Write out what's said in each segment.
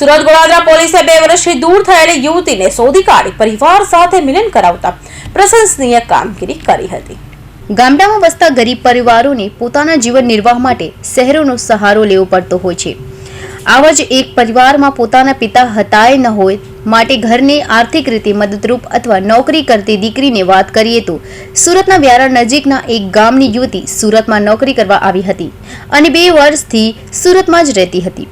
સુરત ગોળાદરા પોલીસે બે વર્ષથી દૂર થયેલી યુવતીને શોધી કાઢી પરિવાર સાથે મિલન કરાવતા પ્રશંસનીય કામગીરી કરી હતી. ગામડામાં વસતા ગરીબ પરિવારોને પોતાના જીવન નિર્વાહ માટે શહેરોનો સહારો લેવો પડતો હોય છે. આવા જ એક પરિવારમાં પોતાના પિતા હતાય ન હોય માટે ઘરને આર્થિક રીતે મદદરૂપ અથવા નોકરી કરતી દીકરીને વાત કરીએ તો સુરતના વ્યારા નજીકના એક ગામની યુવતી સુરતમાં નોકરી કરવા આવી હતી અને બે વર્ષથી સુરતમાં જ રહેતી હતી.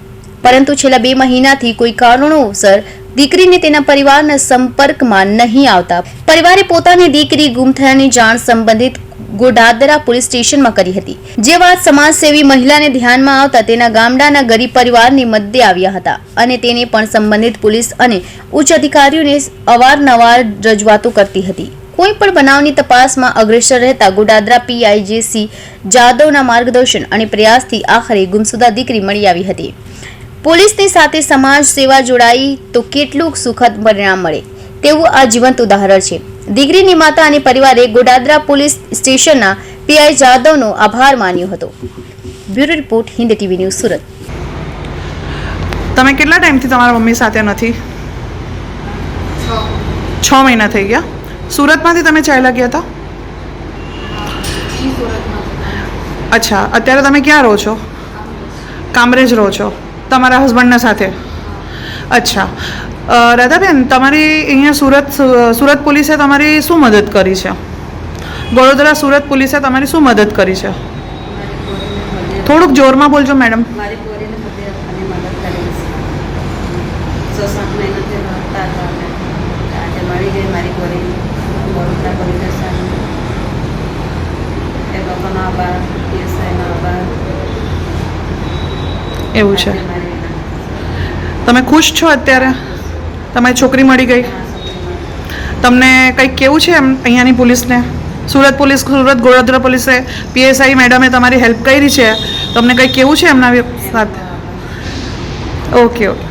પરંતુ છેલ્લા બે મહિનાથી કોઈ કારણોસર દીકરીને તેના પરિવારના સંપર્કમાં નહીં આવતા. પરિવારે પોતાની દીકરી ગુમ થયાની જાણ સંબંધિત ગોડાદરા પોલીસ સ્ટેશનમાં કરી હતી. જે વાત સમાજસેવી મહિલાને ધ્યાનમાં આવતા તેના ગામડાના ગરીબ પરિવારની મધ્યે આવ્યા હતા અને તેને પણ સંબંધિત પોલીસ અને ઉચ્ચ અધિકારીઓને અવારનવાર રજૂઆતો કરતી હતી. કોઈ પણ બનાવની તપાસમાં અગ્રેસર રહેતા ગોડાદરા પીઆઈજેસી જાદવના માર્ગદર્શન અને પ્રયાસથી આખરે ગુમસુદા દીકરી મળી આવી હતી. પોલીસની સાથે સમાજ સેવા જોડાઈ તો કેટલું સુખદ પરિણામ મળે તેવું આ જીવંત ઉદાહરણ છે. દીકરીની માતા અને પરિવારે ગોડાદરા પોલીસ સ્ટેશનના પીઆઈ જાદવનો આભાર માન્યો હતો. Bureau report Hind TV news Surat. તમે કેટલા ટાઈમથી તમારા મમ્મી સાથે નથી? છ મહિના થઈ ગયા. સુરતમાંથી તમે ચાલ્યા ગયા હતા? અચ્છા, અત્યારે તમે ક્યાં રહો છો? કામરેજ રહો છો? તમારા હસબન્ડના સાથે? અચ્છા. રાધાબેન, તમારી અહીંયા સુરત સુરત પોલીસે તમારી શું મદદ કરી છે? વડોદરા સુરત પોલીસે તમારી શું મદદ કરી છે? થોડુંક જોરમાં બોલજો, મેડમ. મારી એવું છે. તમે ખુશ છો અત્યારે? તમારી છોકરી મળી ગઈ? તમને કંઈક કેવું છે એમ અહીંયાની પોલીસને? સુરત પોલીસ, સુરત ગોળાદરા પોલીસે પીએસઆઈ મેડમે તમારી હેલ્પ કરી છે. તમને કંઈક કેવું છે એમના સાથે? Okay okay.